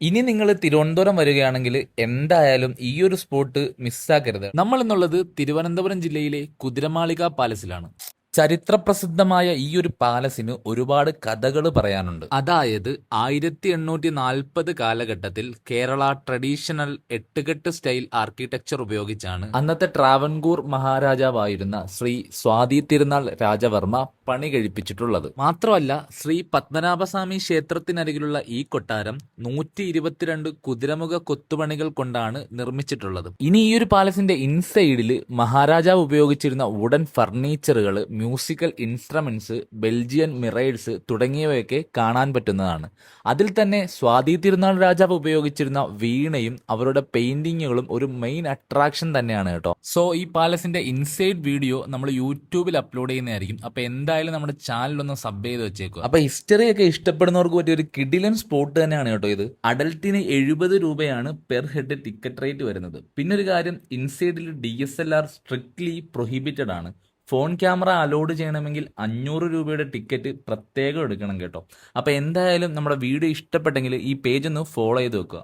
ഇനി നിങ്ങൾ തിരുവനന്തപുരം വരികയാണെങ്കിൽ എന്തായാലും ഈ ഒരു സ്പോട്ട് മിസ്സാക്കരുത് നമ്മൾ എന്നുള്ളത് തിരുവനന്തപുരം ജില്ലയിലെ കുതിരമാളിക പാലസിലാണ് ചരിത്രപ്രസിദ്ധമായ ഈ ഒരു പാലസിന് ഒരുപാട് കഥകൾ പറയാനുണ്ട്. അതായത് ആയിരത്തി എണ്ണൂറ്റി നാൽപ്പത് കാലഘട്ടത്തിൽ Kerala traditional ettukettu style architecture ഉപയോഗിച്ചാണ് അന്നത്തെ ട്രാവൻകൂർ മഹാരാജാവായിരുന്ന ശ്രീ സ്വാതി തിരുനാൾ രാജവർമ്മ പണി കഴിപ്പിച്ചിട്ടുള്ളത്. മാത്രമല്ല ശ്രീ പത്മനാഭസ്വാമി ക്ഷേത്രത്തിനരികിലുള്ള ഈ കൊട്ടാരം നൂറ്റി ഇരുപത്തിരണ്ട് കുതിരമുഖ കൊത്തുപണികൾ കൊണ്ടാണ് നിർമ്മിച്ചിട്ടുള്ളത്. ഇനി ഈ ഒരു പാലസിന്റെ ഇൻസൈഡിൽ മഹാരാജാവ് ഉപയോഗിച്ചിരുന്ന വുഡൻ ഫർണിച്ചറുകൾ മ്യൂസിക്കൽ ഇൻസ്ട്രുമെന്റ്സ് ബെൽജിയൻ മിറൈഡ്സ് തുടങ്ങിയവയൊക്കെ കാണാൻ പറ്റുന്നതാണ്. അതിൽ തന്നെ സ്വാതി തിരുനാൾ രാജാവ് ഉപയോഗിച്ചിരുന്ന വീണയും അവരുടെ പെയിന്റിങ്ങുകളും ഒരു മെയിൻ അട്രാക്ഷൻ തന്നെയാണ് കേട്ടോ. സോ ഈ പാലസിന്റെ ഇൻസൈഡ് വീഡിയോ നമ്മൾ യൂട്യൂബിൽ അപ്ലോഡ് ചെയ്യുന്നതായിരിക്കും. അപ്പൊ എന്തായാലും നമ്മുടെ ചാനൽ ഒന്ന് സബ് ചെയ്ത് വെച്ചേക്കും അപ്പൊ ഹിസ്റ്ററി ഒക്കെ ഇഷ്ടപ്പെടുന്നവർക്ക് പറ്റിയ ഒരു കിഡിലൻ സ്പോട്ട് തന്നെയാണ് കേട്ടോ ഇത്. അഡൽട്ടിന് എഴുപത് രൂപയാണ് പെർ ഹെഡ് ടിക്കറ്റ് റേറ്റ് വരുന്നത്. പിന്നെ ഒരു കാര്യം ഇൻസൈഡിൽ D S L R strictly prohibited ആണ്. ഫോൺ ക്യാമറ അലോഡ് ചെയ്യണമെങ്കിൽ അഞ്ഞൂറ് രൂപയുടെ ടിക്കറ്റ് പ്രത്യേകം എടുക്കണം കേട്ടോ. അപ്പോൾ എന്തായാലും നമ്മുടെ വീഡിയോ ഇഷ്ടപ്പെട്ടെങ്കിൽ ഈ പേജ് ഒന്ന് ഫോളോ ചെയ്ത് വെക്കുക.